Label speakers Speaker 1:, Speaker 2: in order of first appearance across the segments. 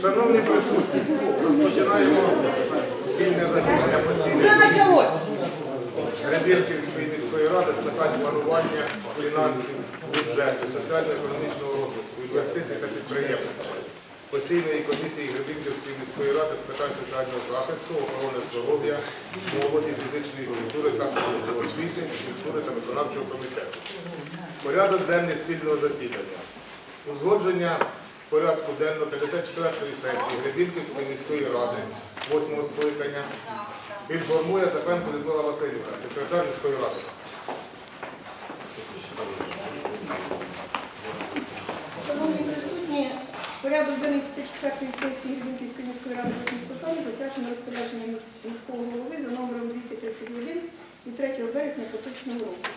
Speaker 1: Шановні присутні, розпочинаємо спільне засідання постійної. Гребірківської міської ради з питань планування, фінансів, бюджету, соціально-економічного розвитку, інвестицій та підприємництва. Постійної комісії Гребінківської міської ради з питань соціального захисту, охорони здоров'я, молоді, фізичної культури та спорту, освіти, культури та виконавчого комітету. Порядок денний спільного засідання. Узгодження порядку денного 54-ї сесії Гребінківської міської ради 8 скликання інформує Цепенко Людмила Васильівна, секретар міської ради.
Speaker 2: Шановні присутні, порядок денний 54-ї сесії Рівненківської міської ради Космічного плану затверджено розпорядження міського голови за номером 231 від 3 березня поточного року.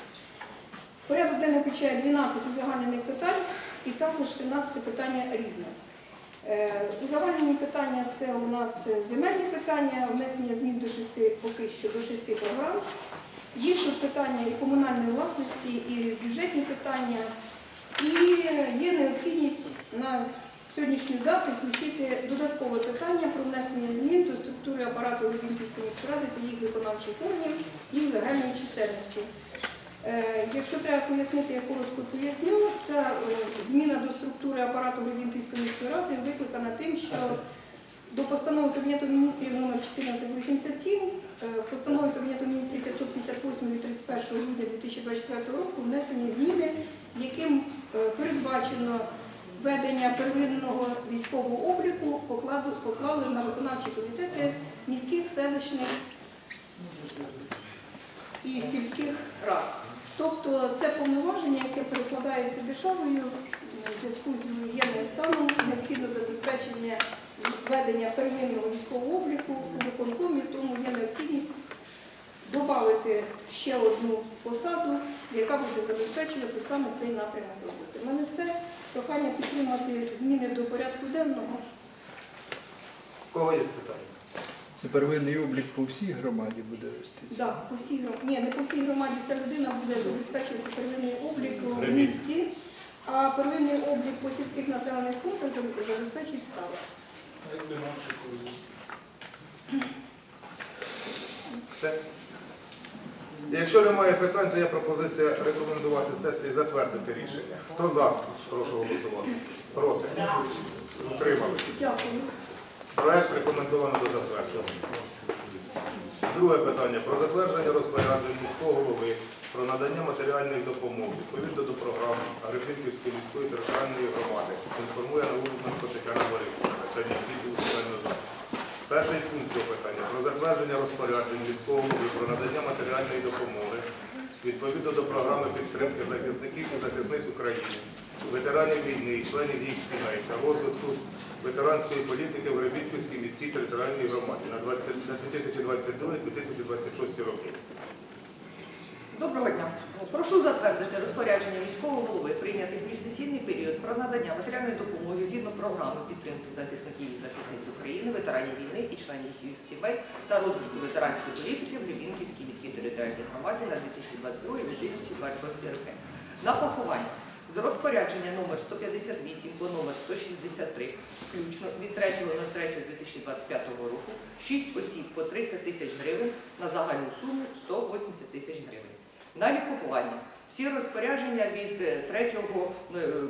Speaker 2: Порядок денний включає 12 узагальнених питань і також 13 питання різне. Е, Узагальнені питання це у нас земельні питання, внесення змін до шести, поки що до шести програм. Є тут питання і комунальної власності, і бюджетні питання. І є необхідність на сьогоднішню дату включити додаткове питання про внесення змін до структури апарату Олімпійської міської ради та їх виконавчих органів і загальної чисельності. Е, Якщо треба пояснити, я коротко поясню, ця е, зміна до структури апарату Олімпійської міської викликана тим, що до постанови Кабінету міністрів номер 1487, е, постанови Кабінету міністрів 558 від 31 грудня 2024 року внесені зміни, яким передбачено ведення первинного військового обліку поклали на виконавчі комітети міських, селищних і сільських рад. Тобто це повноваження, яке перекладається державою в зв'язку з воєнним станом, необхідно забезпечення ведення первинного військового обліку у виконкомі, тому є необхідність додати ще одну посаду, яка буде забезпечувати саме цей напрямок роботи. У мене все. Прохання підтримати зміни до порядку денного.
Speaker 1: У кого є питання?
Speaker 3: Це первинний облік по всій громаді буде вестися.
Speaker 2: Да, по всій гром- Ні, не по всій громаді ця людина буде забезпечувати первинний облік у
Speaker 1: Ремі.
Speaker 2: місті, а первинний облік по сільських населених пунктах заб- забезпечують старост.
Speaker 1: Все. Якщо немає питань, то є пропозиція рекомендувати сесії затвердити рішення. Хто за? Прошу голосувати. Проти? Утримались.
Speaker 2: Дякую.
Speaker 1: Проект рекомендовано до затвердження. Друге питання про затвердження розпоряджень міського голови про надання матеріальної допомоги відповідно до програми Грифівської міської територіальної громади. Інформує Наулубенко Тетяна Борисівна, начальник. Перший пункт цього питання про затвердження розпоряджень міського голови про надання матеріальної допомоги відповідно до програми підтримки захисників і захисниць України, ветеранів війни, членів їх сімей та розвитку ветеранської політики в Рибітківській міській територіальній громаді на 20 на 2022-2026 роки.
Speaker 4: Доброго дня. Прошу затвердити розпорядження міського голови прийняти в міжсесійний період про надання матеріальної допомоги згідно програми підтримки захисників і захисниць України, ветеранів війни і членів їх сімей та розвитку ветеранської політики в Рівненківській міській територіальній громаді на 2022-2026 роки. На поховання з розпорядження номер 158 по номер 163 включно від 3.03.2025 року 6 осіб по 30 тисяч гривень на загальну суму 180 тисяч гривень. На лікування всі розпорядження від е, 3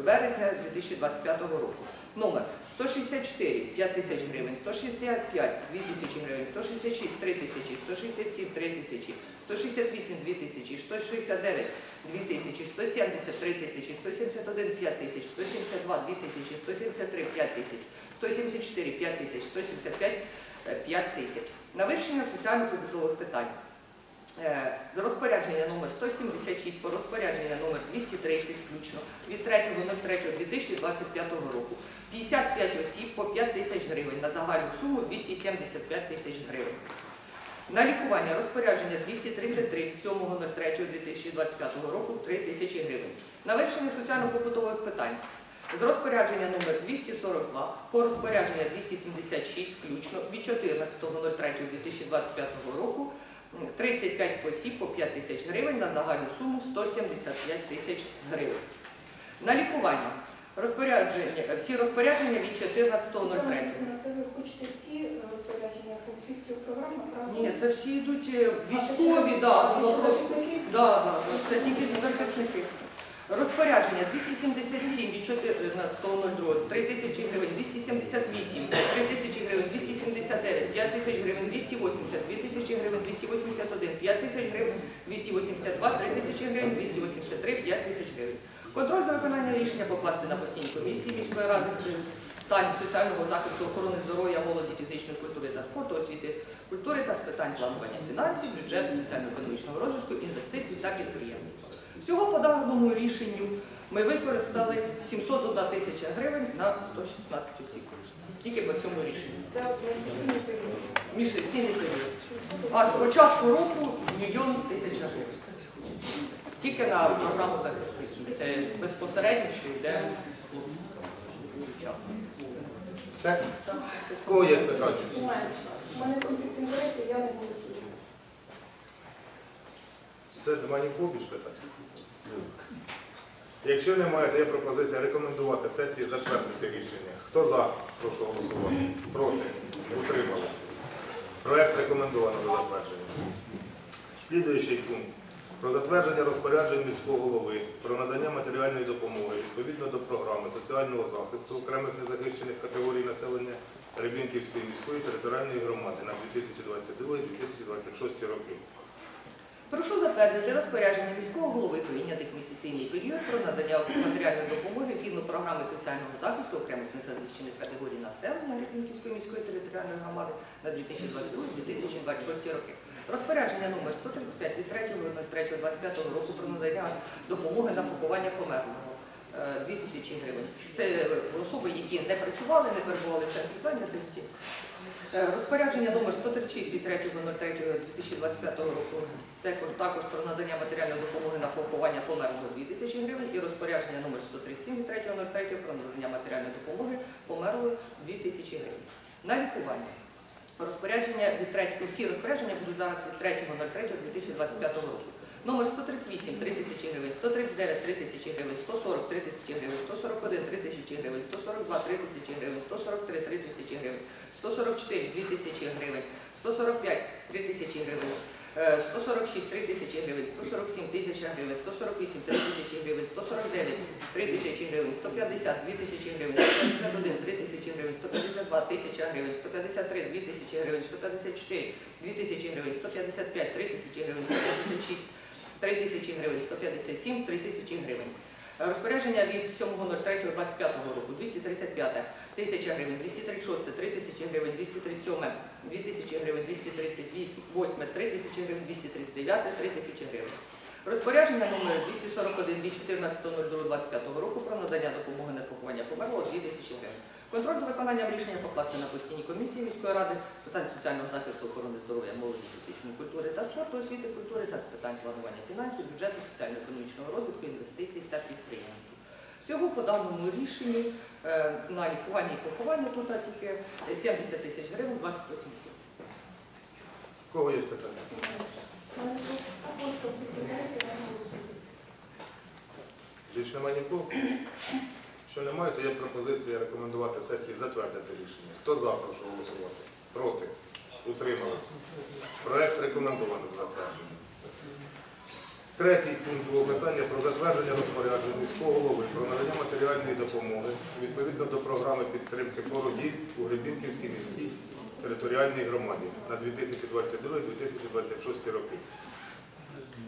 Speaker 4: березня 2025 року. Номер 164 5 тисяч гривень, 165 2 тисячі гривень, 166 3 тисячі, 167 3 тисячі, 168 2 тисячі, 169 2 тисячі, 170 3 тисячі, 171 5 тисяч, 172 2 тисячі, 173 5 тисяч, 174 5 тисяч, 175 е, 5 тисяч. На вирішення соціально-побутових питань. Е, За розпорядження номер 176 по розпорядження номер 230 включно від 3.03.2025 року 55 осіб по 5 тисяч гривень на загальну суму 275 тисяч гривень. На лікування розпорядження 233 від 7.03.2025 року 3 тисячі гривень. На вирішення соціально-побутових питань з розпорядження номер 242 по розпорядження 276 включно від 14.03.2025 року 35 осіб по 5 тисяч гривень на загальну суму 175 тисяч гривень. На лікування Розпорядження, всі розпорядження від 14.03.
Speaker 2: Це ви хочете всі розпорядження по всіх трьох програмах, правда?
Speaker 4: Ні, це всі йдуть е, військові, да,
Speaker 2: А,
Speaker 4: ну, да, да, да, це тільки захисники. Розпорядження 277 від 14.02, 3 тисячі гривень, 278, 3 тисячі гривень, 279, 5 тисяч гривень, 280, 2 тисячі гривень, 281, 5 тисяч гривень, 282, 3 тисячі гривень, 283, 5 тисяч гривень. Контроль за виконання рішення покласти на постійні комісії міської ради з питань соціального захисту, охорони здоров'я, молоді, фізичної культури та спорту, освіти, культури та з питань планування фінансів, бюджету, соціально-економічного розвитку, інвестицій та підприємництва. Всього по даному рішенню ми використали 701 тисяча гривень на 116 осіб. Тільки по цьому рішенню.
Speaker 2: Це от сесійний період.
Speaker 4: Міжсесійний період. А з початку року мільйон тисяча гривень. Тільки на програму захисників. Це безпосередньо, що йде хлопцям.
Speaker 1: Все? Кого є питання?
Speaker 2: У мене конфлікт інтересів, я не голосую.
Speaker 1: Все, немає нікого більш питань? Якщо немає, то є пропозиція рекомендувати сесії затвердити рішення. Хто за? Прошу голосувати. Проти? Утрималися. Проект рекомендовано до затвердження. Слідуючий пункт. Про затвердження розпоряджень міського голови про надання матеріальної допомоги відповідно до програми соціального захисту окремих незахищених категорій населення Рибінківської міської територіальної громади на 2022-2026 роки.
Speaker 4: Прошу затвердити розпорядження міського голови прийнятих в місяційний період про надання матеріальної допомоги згідно програми соціального захисту окремих незахищених категорій населення Гребінківської міської територіальної громади на 2022-2026 роки. Розпорядження номер 135 від 3.03.25 року про надання допомоги на поховання померлого. Е, 2 тисячі гривень. Це особи, які не працювали, не перебували в центрі зайнятості. Е, Розпорядження номер 136 від 3.03.2025 року також, про надання матеріальної допомоги на поховання померлого 2 тисячі гривень і розпорядження номер 137 від 3.03 про надання матеріальної допомоги померлого 2 тисячі гривень. На лікування. Розпорядження від 3, всі розпорядження будуть зараз від 3.03.2025 року. Номер 138 – 3 тисячі гривень, 139 – 3 тисячі гривень, 140 – 3 тисячі гривень, 141 – 3 тисячі гривень, 142 – 3 тисячі гривень, 143 – 3 тисячі гривень, 144 – 2 тисячі гривень, 145 – 3 тисячі гривень, е, 146 – 3 тисячі гривень, 147 – тисяча гривень, 148 – 3 тисячі гривень, 149 – 3 тисячі гривень, 150 – 2 тисячі гривень, 151 – 3 тисячі гривень, 152 – тисяча гривень, 153 – 2 тисячі гривень, 154 – 2 тисячі гривень, 155 – 3 тисячі гривень, 156 3 тисячі гривень, 157, 3 тисячі гривень. Е, Розпорядження від 7.03.25 року 235 тисяча гривень, 236, 3 тисячі гривень, 237, 2 тисячі гривень, 238, 3 тисячі гривень, 239, 3 тисячі гривень. Розпорядження номер 241 від 14.02.25 року про надання допомоги на поховання померлого 2 тисячі гривень. Контроль за виконанням рішення покласти на постійні комісії міської ради питань соціального захисту охорони здоров'я, молоді, фізичної культури та спорту, освіти, культури та з питань планування фінансів, бюджету, соціально-економічного розвитку, інвестицій та підприємств. Всього по даному рішенні е, на лікування і поховання тут тільки 70 тисяч гривень, 28 осіб.
Speaker 1: Кого є питання?
Speaker 2: У мене також конфлікт інтересів, я не голосую.
Speaker 1: Більш немає нікого? Що немає, то є пропозиція рекомендувати сесії затвердити рішення. Хто за, прошу голосувати. Проти? Утрималися. Проект рекомендовано до затвердження. Третій пункт було питання про затвердження розпорядження міського голови про надання матеріальної допомоги відповідно до програми підтримки породіль у Гребінківській міській територіальній громаді на 2022-2026 роки.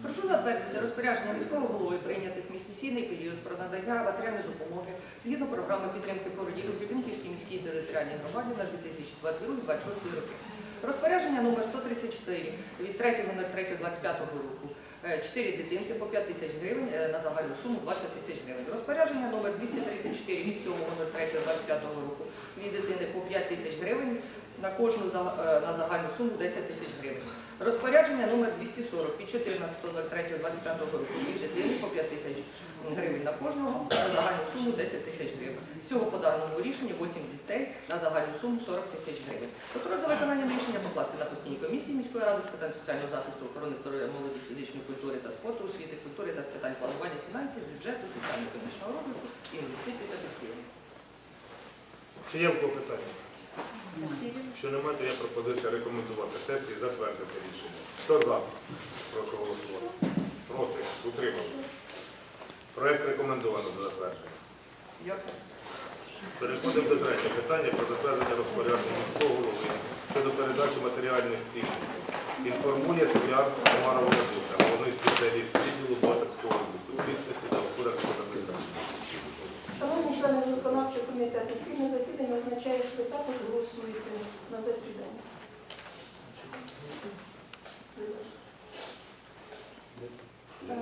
Speaker 4: Прошу затвердити розпорядження міського голови прийнятих в міжсесійний період про надання матеріальної допомоги згідно програми підтримки породіль у Зібінківській міській територіальній громаді на 2022-2026 роки. Розпорядження номер 134 від 3.03.25 року. Е, Чотири дитинки по 5 тисяч гривень е, на загальну суму 20 тисяч гривень. Розпорядження номер 234 від 7.03.25 року. Від дитини по 5 тисяч гривень на кожну е, на загальну суму 10 тисяч гривень. Розпорядження номер 240 від 14.03.25 року від дитини по 5 тисяч гривень на кожного на загальну суму 10 тисяч гривень. Всього по даному рішенню 8 дітей на загальну суму 40 тисяч гривень. Контроль за виконанням рішення покласти на постійній комісії міської ради з питань соціального захисту, охорони здоров'я, молоді, фізичної культури та спорту, освіти, культури та з питань планування фінансів, бюджету, соціальної економічного розвитку, інвестицій та підприємств.
Speaker 1: Чи є в питання? Якщо немає, то є пропозиція рекомендувати сесії затвердити рішення. Хто за? Прошу голосувати. Проти? Утримався. Проект рекомендовано до затвердження. Переходимо до третього питання про затвердження розпорядження міського голови щодо передачі матеріальних цінностей. Інформує Скляр Тамара Володимирівна, головний спеціаліст відділу бухгалтерського обліку, звітності та господарського.
Speaker 2: Шановні члени виконавчого комітету, спільне засідання означає, що ви також голосуєте на засіданні. Е,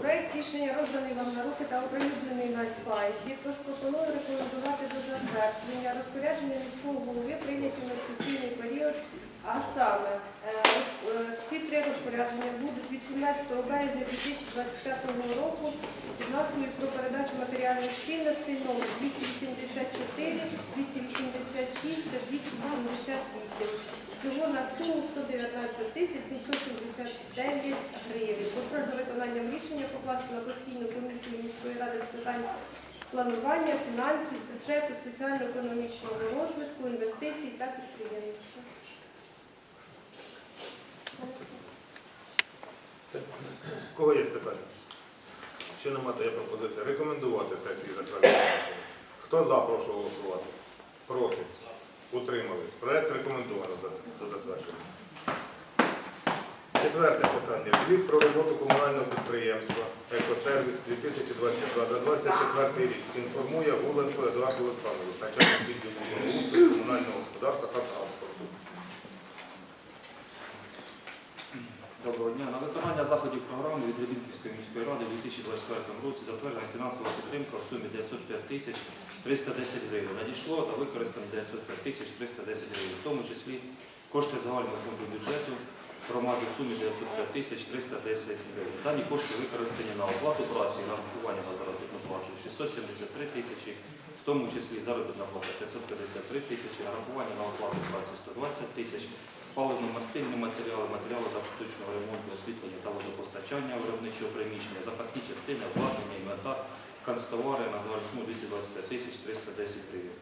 Speaker 2: Проект рішення розданий вам на руки та оприлюднений на сайті. Тож пропоную рекомендувати до затвердження розпорядження міського голови прийняті на сесійний період, а саме е, е, всі три розпорядження будуть від 17 березня 2025 року під про передачу матеріальних цінностей номер 284, 286 та 288. Всього на суму 119 тисяч 779 гривень. Контроль за виконанням рішення покласти на постійну комісію міської ради з питань планування, фінансів, бюджету, соціально-економічного розвитку, інвестицій та підприємництва.
Speaker 1: Все. У Кого є питання? Немає, то є пропозиція рекомендувати сесії затвердження. Хто за, прошу голосувати. Проти? Утримались. Проект рекомендовано за- затвердження. Четверте питання. Звіт про роботу комунального підприємства «Екосервіс» 2022 за 24 рік. Інформує Гуленко Едуард Олександрович, начальник відділу комунального господарства та транспорту.
Speaker 5: Доброго дня. На виконання заходів програми від Рябінківської міської ради у 2024 році затверджена фінансова підтримка в сумі 905 тисяч 310 гривень. Надійшло та використано 905 тисяч 310 гривень, в тому числі кошти загального фонду бюджету громади в сумі 905 тисяч 310 гривень. Дані кошти використані на оплату праці і нарахування на заробітну плату 673 тисячі, в тому числі заробітна плата 553 тисячі, нарахування на оплату праці 120 тисяч, паливно-мастильні матеріали, матеріали за штучного ремонту, освітлення та водопостачання виробничого приміщення, запасні частини, обладнання, інвентар, канцтовари на загальну 225 тисяч 310 гривень.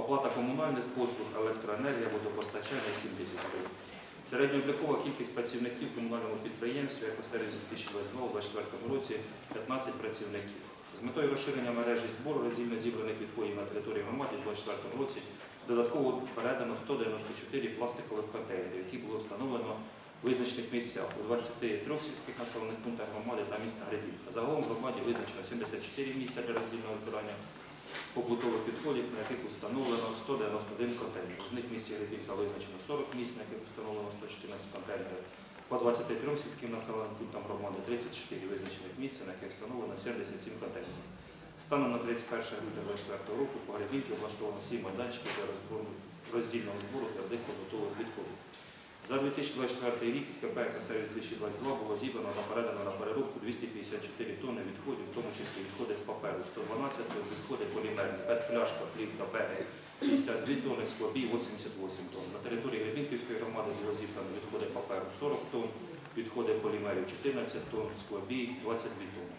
Speaker 5: Оплата комунальних послуг, електроенергія, водопостачання 7 тисяч гривень. Середньооблікова кількість працівників в комунальному підприємстві «Екосервіс» у 2022-2024 році 15 працівників. З метою розширення мережі збору роздільно зібраних відходів на території громади у 2024 році додатково передано 194 пластикових контейнерів, які було встановлено в визначених місцях у 23 сільських населених пунктах громади та міста Гребінка. Загалом в громаді визначено 74 місця для роздільного збирання побутових відходів, на яких встановлено 191 контейнер. З них в місті Гребінка визначено 40 місць, на яких встановлено 114 контейнерів. По 23 сільським населеним пунктам громади 34 визначених місця, на яких встановлено 77 контейнерів. Станом на 31 грудня 2024 року по Гребінці облаштовано 7 майданчиків для розбору роздільного збору твердих побутових відходів. За 2024 рік КП «Сервіс 2022 було зібрано та передано на переробку 254 тонни відходів, в тому числі відходи з паперу 112 тонн, відходи полімерні, петпляшка, плівка, пеги 52 тонни, склобій 88 тонн. На території Гребінківської громади було зібрано відходи паперу 40 тонн, відходи полімерів 14 тонн, склобій 22 тонни.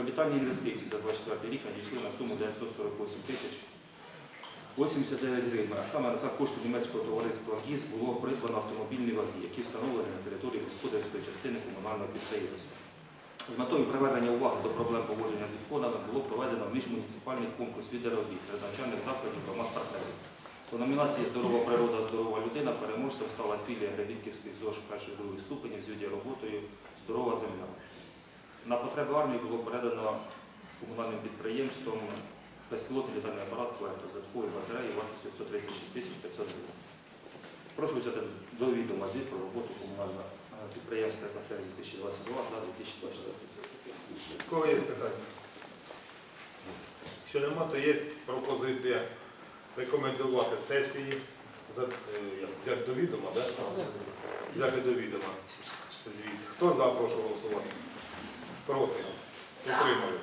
Speaker 5: Капітальні інвестиції за 24 рік надійшли на суму 948 тисяч 89 гривень, а саме за кошти німецького товариства ГІС було придбано автомобільні ваги, які встановлені на території господарської частини комунального підприємства. З метою приведення уваги до проблем поводження з відходами було проведено міжмуніципальний конкурс відеоробіт серед навчальних закладів громад партнерів. У номінації Здорова природа, здорова людина переможцем стала філія Гребінківських ЗОЖ перших других ступенів з відеороботою Здорова земля. На потреби армії було передано комунальним підприємством безпілотний літальний апарат «Кверто» з додатковою батареєю вартістю 136 тисяч 500 гривень. Прошу взяти до відома звіт про роботу комунального е, підприємства «Екосервіс» 2022 за 2024.
Speaker 1: Кого є питання? Якщо нема, то є пропозиція рекомендувати сесії за, е, взяти до відома, да? взяти до відома звіт. Хто за, прошу голосувати. Проти. Утримались.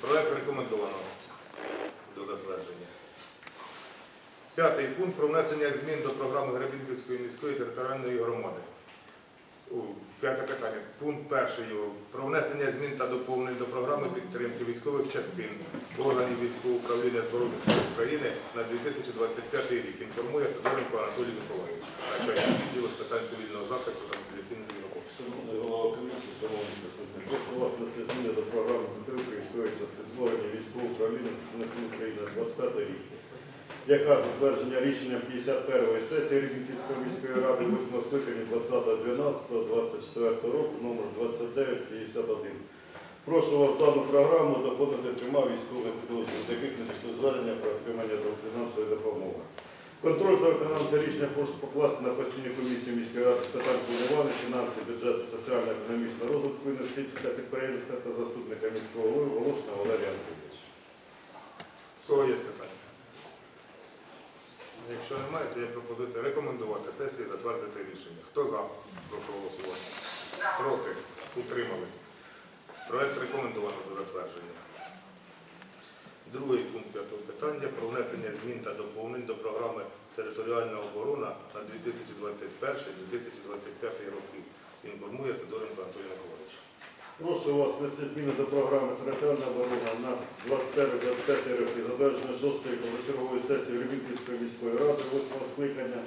Speaker 1: Проект рекомендовано до затвердження. П'ятий пункт про внесення змін до програми Гребінківської міської територіальної громади. П'яте питання. Пункт перший. Про внесення змін та доповнень до програми підтримки військових частин органів військового управління Збройних сил України на 2025 рік. Інформує Сидоренко Анатолій Миколаївич, начальник відділу з питань цивільного захисту та мобілізаційної роботи.
Speaker 6: Шановний голова комісії, шановні присутні, прошу вас внести зміни до програми підтримки військової частини створення військового управління на сил України на 25 рік, яка затвердження рішенням 51-ї сесії Рівненської міської ради 8 скликання 20.12.24 року номер 2951. Прошу вас дану програму доповнити трьома військовими підрозділами, до яких надійшли звернення про отримання фінансової допомоги. Контроль за виконанням рішення прошу покласти на постійну комісію міської ради з питань планування, фінансів, бюджету, соціально-економічного розвитку інвестицій та підприємства та заступника міського голови Волошина Валерія Анатолійовича.
Speaker 1: У кого є питання? Якщо немає, то є пропозиція рекомендувати сесії затвердити рішення. Хто за? Прошу голосувати. Проти? Утримались. Проект рекомендовано до затвердження. Другий пункт п'ятого питання про внесення змін та доповнень до програми Територіальна оборона на 2021-2025 роки. Інформує Сидоренко Анатолій Миколаївич.
Speaker 6: Прошу вас внести зміни до програми Територіальна оборона на 21-25 роки, затвердження 6-ї позачергової сесії Рівненської міської ради 8 скликання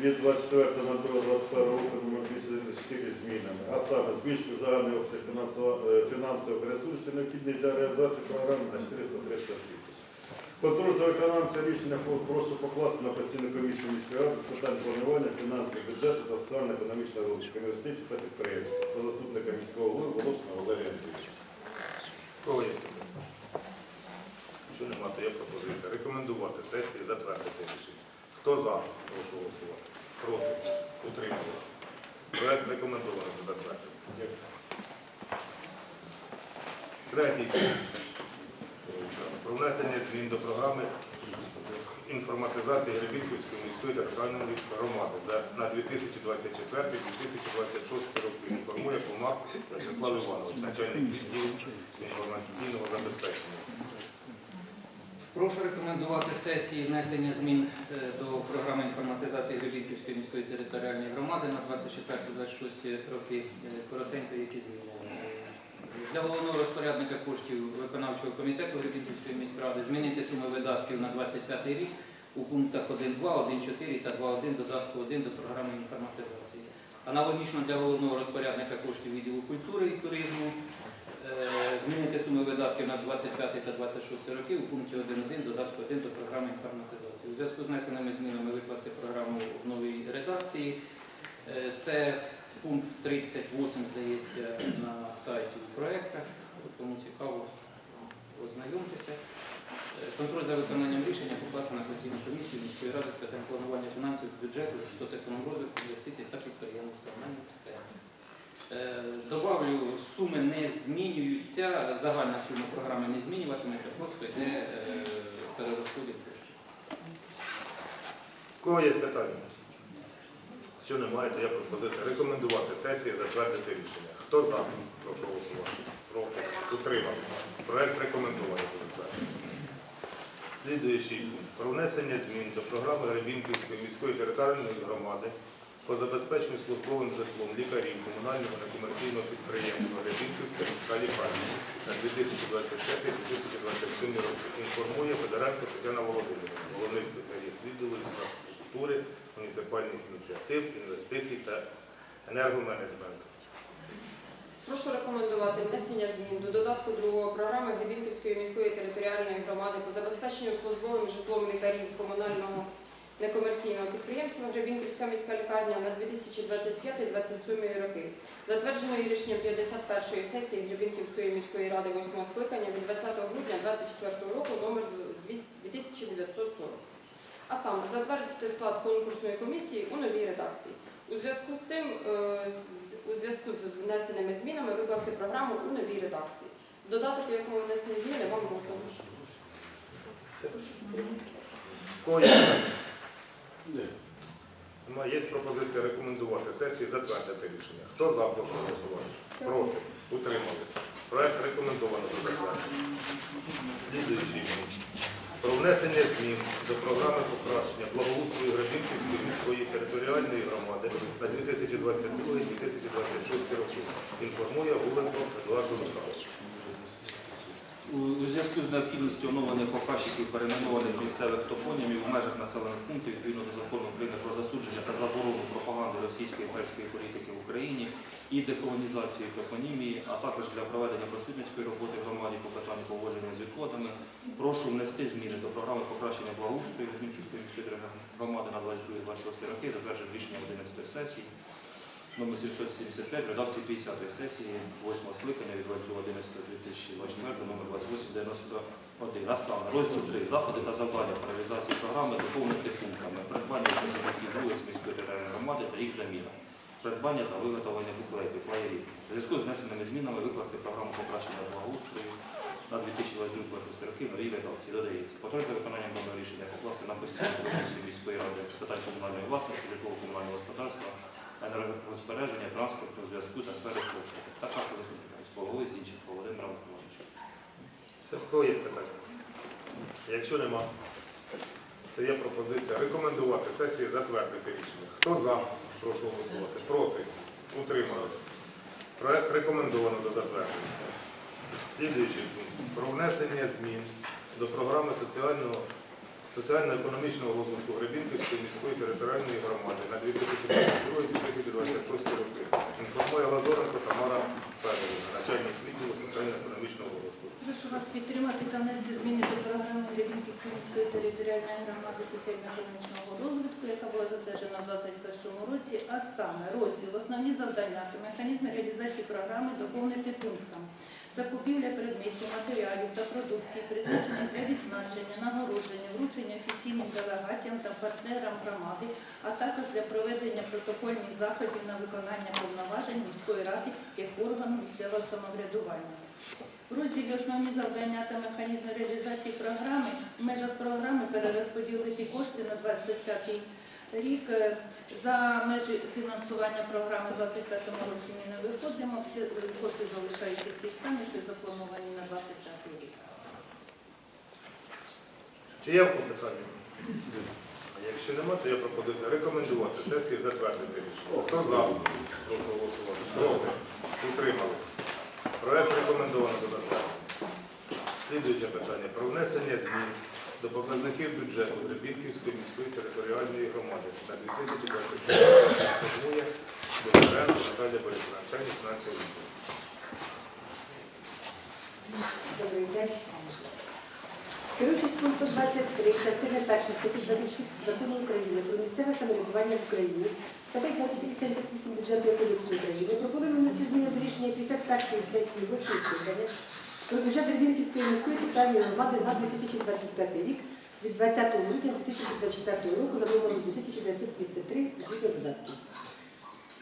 Speaker 6: від 24 на 21 року номер 204 змінами, а саме збільшити загальний обсяг е, фінансових ресурсів, необхідних для реалізації програми на 430 тисяч. Контроль за виконанням рішення прошу покласти на постійну комісію міської ради з питань планування, фінансів, бюджету та соціально-економічного розвитку інвестицій та підприємств та заступника міського голови Волошина Валерія Андрійовича.
Speaker 1: Кого є? Якщо немає, то є пропозиція рекомендувати сесії затвердити рішення. Хто за? Прошу голосувати. Проти? Утримались. Проект рекомендовано до затвердження. Третій пункт. Про внесення змін до програми інформатизації Гребінківської міської територіальної громади на 2024-2026 роки. Інформує Комак Вячеслав Іванович, начальник відділу інформаційного забезпечення.
Speaker 7: Прошу рекомендувати сесії внесення змін е, до програми інформатизації Гребінківської міської територіальної громади на 24-26 роки. Е, Коротенько, які зміни. Для головного розпорядника коштів виконавчого комітету Гребінківської міськради змінити суми видатків на 25 рік у пунктах 1.2, 1.4 та 2.1 додатку 1 до програми інформатизації. Аналогічно для головного розпорядника коштів відділу культури і туризму Е, змінити суми видатків на 25 та 26 роки у пункті 1.1 додатку 1 до програми інформатизації. У зв'язку з внесеними змінами викласти програму в новій редакції. Е, Це пункт 38, здається, на сайті у проєктах, тому цікаво ознайомтеся. Е, Контроль за виконанням рішення покласти на постійну комісію міської ради з питань планування фінансів, бюджету, соцекономрозвитку, інвестицій та підприємництва. У мене все. Е, Добавлю, суми не змінюються, загальна сума програми не змінюватиметься, просто йде е, перерозподіл коштів.
Speaker 1: У кого є питання? Що немає, то є пропозиція рекомендувати сесії затвердити рішення. Хто за? Прошу голосувати. Проти? Утрималися. Проект рекомендований до затвердження. Слідуючий пункт. Про внесення змін до програми Гребінківської міської територіальної громади по забезпеченню службовим житлом лікарів комунального некомерційного підприємства Гребінківська міська лікарня на 2025-2027 роки. Інформує Федоренко Тетяна Володимирівна, головний спеціаліст відділу інфраструктури, муніципальних ініціатив, інвестицій та енергоменеджменту.
Speaker 8: Прошу рекомендувати внесення змін до додатку другого програми Гребінківської міської територіальної громади по забезпеченню службовим житлом лікарів комунального некомерційного підприємства Гребінківська міська лікарня на 2025-2027 роки. Затвердженої рішенням 51-ї сесії Гребінківської міської ради 8 скликання від 20 грудня 2024 року номер 2940. А саме затвердити склад конкурсної комісії у новій редакції. У зв'язку з цим, е, у зв'язку з внесеними змінами викласти програму у новій редакції. Додаток, у якому внесені зміни, вам
Speaker 1: є. Є пропозиція рекомендувати сесії затвердити рішення. Хто за, прошу голосувати. Проти? Утрималися. Проект рекомендовано до затвердження. Слідуючий. Про внесення змін до програми покращення благоустрою Гребінківської міської територіальної громади на 2022-2026 Антон Олександрович.
Speaker 5: У у зв'язку з необхідністю оновлення показчиків перейменованих місцевих топонімів в межах населених пунктів відповідно до закону України про засудження та заборону пропаганди російської імперської політики в Україні і деколонізацію топонімії, а також для проведення просвітницької роботи в громаді по питанню поводження з відходами, прошу внести зміни до програми покращення благоустрою Відмінківської міської громади на 22-26 роки, затверджене рішення 11 сесії номер 775 редакції 50-ї сесії 8 скликання від 22.11.2024 номер 2891. А саме розділ 3 заходи та завдання по реалізації програми доповнити пунктами придбання вулиць міської територіальної громади та їх заміна. Придбання та виготовлення буклетів, флаєрів. У зв'язку з внесеними змінами викласти програму покращення благоустрою на 2022 роки новій редакції. Додається. Повтори за виконанням даного рішення покласти на постійну комісію міської ради з питань комунальної власності, житлово-комунального господарства, енергозбереження, транспорту, зв'язку та сфери послуг. Також у заступника міського голови Зінченко Володимира Миколаївича.
Speaker 1: Все, кого є питання? Якщо нема, то є пропозиція рекомендувати сесії затвердити рішення. Хто за? Прошу голосувати. Проти? Утримались. Проект рекомендовано до затвердження. Слідуючий пункт. Про внесення змін до програми соціально-економічного розвитку Гребінківської міської територіальної громади на 2022-2026 роки. Інформує Лазоренко Тамара Федорівна, начальник відділу соціально-економічного розвитку.
Speaker 9: Прошу вас підтримати та внести зміни до програми Рябінківської міської територіальної громади соціально-економічного розвитку, яка була затверджена у 2021 році, а саме розділ основні завдання та механізми реалізації програми доповнити пунктом. Закупівля предметів, матеріалів та продукції, призначених для відзначення, нагородження, вручення офіційним делегатам та партнерам громади, а також для проведення протокольних заходів на виконання повноважень міської ради як органу місцевого самоврядування. В розділі основні завдання та механізми реалізації програми в межах програми перерозподілити кошти на 25 рік. Е, За межі фінансування програми в 25 році ми не виходимо. Всі е, кошти залишаються ті ж самі, що заплановані на 25 рік.
Speaker 1: Чи є в питання? А Якщо немає, то є пропозиція рекомендувати сесії затвердити рішення. Хто за? Прошу голосувати. Проти? Утримались. Проект рекомендовано до затвердження. Слідуюче питання. Про внесення змін до показників бюджету Гребінківської міської територіальної громади на 2024 рік. Бондаренко Наталія фінансового.
Speaker 10: Добрий день. Керуючись пунктом 23 частини 1 статті 26 Закону України про місцеве самоврядування в Україні, статті 2378 бюджетного кодексу України, пропонуємо внести зміни до рішення 51-ї сесії 8 скликання про бюджет Рівненської міської територіальної громади на 2025 рік від 20 грудня 2024 року за номером 2953 згідно додатків.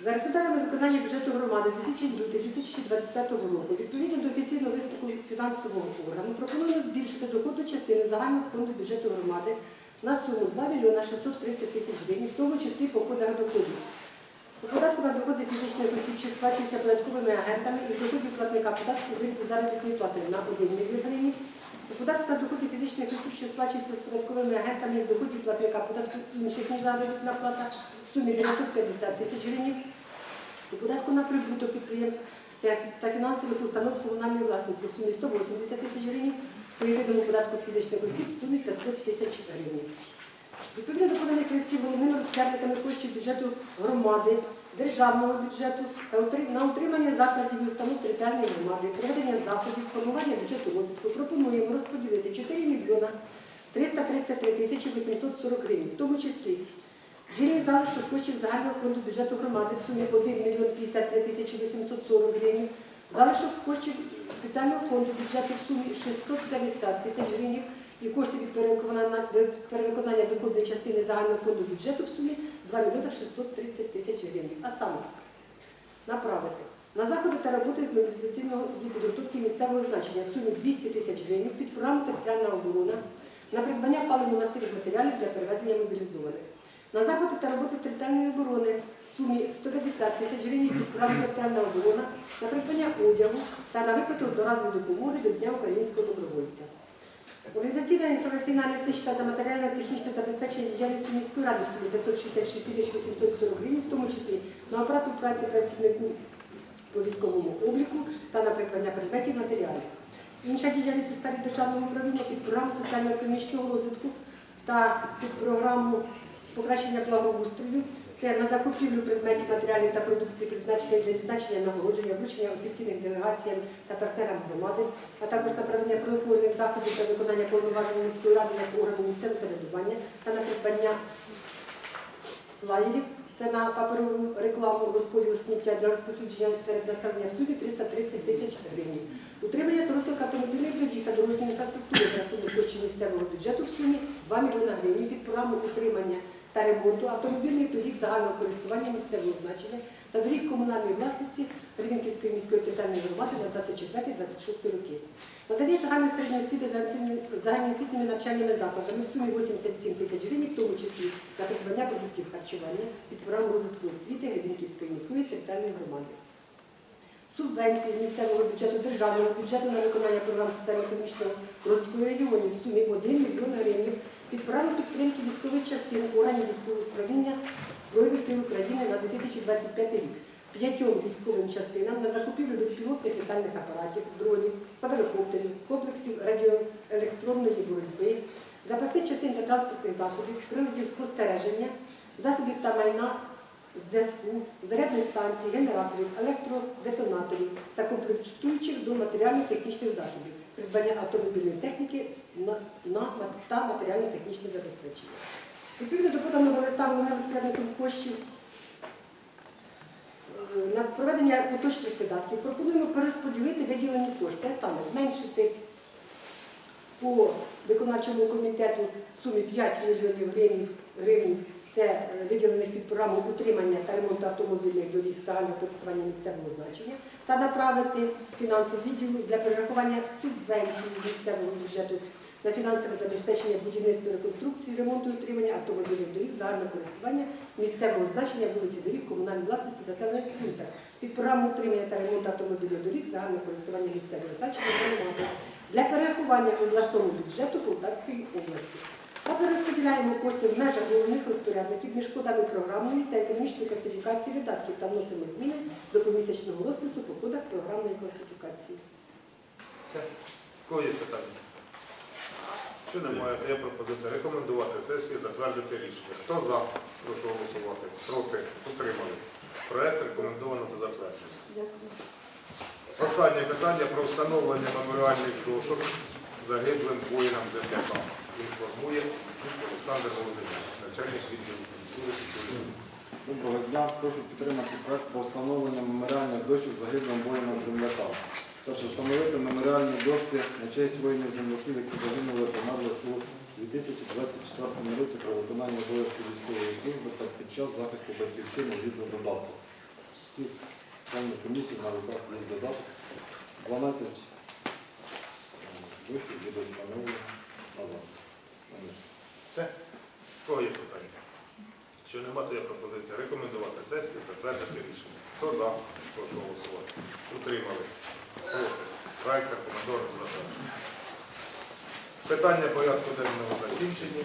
Speaker 10: За результатами виконання бюджету громади за січень лютий 2025 року, відповідно до офіційного виступу фінансового органу, пропонуємо збільшити доходну частину загального фонду бюджету громади на суму 2 мільйона 630 тисяч гривень, в тому числі по кодах доходів. По податку на доходи фізичних осіб, що сплачується податковими агентами із доходів платника податку у вигляді заробітної плати на 1 мільйон гривень, по податку на доходи фізичних осіб, що сплачується з податковими агентами із доходів платника податку інших ніж заробітна плата в сумі 950 тисяч гривень, у податку на прибуток підприємств та фінансових установ комунальної власності в сумі 180 тисяч гривень, по єдиному податку з фізичних осіб в сумі 500 тисяч гривень. Відповідно до поданих листів головними розпорядниками коштів бюджету громади, державного бюджету та на утримання закладів і установ територіальної громади, проведення заходів, формування бюджету розвитку пропонуємо розподілити 4 мільйона 333 тисячі 840 гривень, в тому числі Вільний залишок коштів загального фонду бюджету громади в сумі 1 мільйон 53 тисячі 840 гривень, залишок коштів спеціального фонду бюджету в сумі 650 тисяч гривень і кошти від перевиконання, доходної частини загального фонду бюджету в сумі 2 мільйона 630 тисяч гривень. А саме направити на заходи та роботи з мобілізаційного і підготовки місцевого значення в сумі 200 тисяч гривень під програму територіальна оборона на придбання паливно-мастильних матеріалів для перевезення мобілізованих. На заходи та роботи з територіальної оборони в сумі 150 тисяч гривень під програму територіальна оборона на придбання одягу та на виплату одноразової допомоги до Дня українського добровольця. Організаційна, інформаційна, аналітична та матеріально-технічне забезпечення діяльності міської ради в сумі 566 тисяч 840 гривень, в тому числі на оплату праці працівнику по військовому обліку та на придбання предметів матеріалів. Інша діяльність у сфері державного управління під програму соціально-економічного розвитку та під програму покращення благоустрою. Це на закупівлю предметів, матеріалів та продукції, призначених для відзначення нагородження, вручення офіційним делегаціям та партнерам громади, а також на проведення протокольних заходів та виконання повноважень міської ради як органу місцевого самоврядування та на придбання флаєрів. Це на паперову рекламу розподіл сміття для розповсюдження серед населення в сумі 330 тисяч гривень. Утримання та розвиток автомобільних доріг та дорожньої інфраструктури за рахунок коштів місцевого бюджету в сумі 2 мільйона гривень під програму утримання та ремонту автомобільних доріг загального користування місцевого значення та доріг комунальної власності Рівненківської міської територіальної громади на 24-26 роки. Надання загальної середньої освіти загальноосвітніми навчальними закладами в сумі 87 тисяч гривень, в тому числі за придбання продуктів харчування під програму розвитку освіти Гребінківської міської територіальної громади. Субвенції місцевого бюджету державного бюджету на виконання програм соціально-економічного розвитку районів в сумі 1 мільйон гривень під програму підтримки військових частин органів військового управління Збройних сил України на 2025 рік. П'ятьом військовим частинам на закупівлю безпілотних літальних апаратів, дронів, квадрокоптерів, комплексів радіоелектронної боротьби, запасних частин та транспортних засобів, приладів спостереження, засобів та майна зв'язку, зарядних станцій, генераторів, електродетонаторів та комплектуючих до матеріально-технічних засобів, придбання автомобільної техніки та матеріально-технічне забезпечення. Відповідно до поданого листа головним розпорядником коштів е, на проведення уточних видатків пропонуємо перерозподілити виділені кошти, а саме зменшити по виконавчому комітету в сумі 5 мільйонів гривень, це е, виділених під програму утримання та ремонту автомобільних доріг загального користування місцевого значення та направити фінансовий відділ для перерахування субвенцій місцевого бюджету на фінансове забезпечення будівництва, реконструкції, ремонту і утримання автомобільних доріг загального користування місцевого значення вулиці доріг комунальної власності населених пунктах під програму утримання та ремонту автомобільних доріг загального користування місцевого значення громади для перерахування обласному бюджету Полтавської області. Та перерозподіляємо кошти в межах головних розпорядників між кодами програмної та економічної класифікації видатків та вносимо зміни до помісячного розпису по кодах програмної класифікації.
Speaker 1: Все. Кого є питання? Що немає, є пропозиція рекомендувати сесії, затвердити рішення. Хто за? Прошу голосувати. Проти? Утримались. Проект рекомендовано до затвердження.
Speaker 10: Дякую.
Speaker 1: Останнє питання про встановлення меморіальних дошок загиблим воїнам ЗТК. Інформує Олександр Володимирович, начальник відділу культури і.
Speaker 11: Доброго дня. Прошу підтримати проект про встановлення меморіальних дощок загиблим воїнам землякам. Перше, встановити меморіальні дошки на честь воїнів земляків, які загинули померли у 2024 році при виконанні обов'язків військової служби та під час захисту батьківщини згідно додатку. Всі членів комісії на руках є додаток. 12 дощок буде встановлено назад.
Speaker 1: Все? Кого є питання? Що нема, то є пропозиція рекомендувати сесії, затвердити рішення. Хто за? Прошу голосувати. Утримались. Проти. Райка, до затвердження. Питання порядку денного закінчені.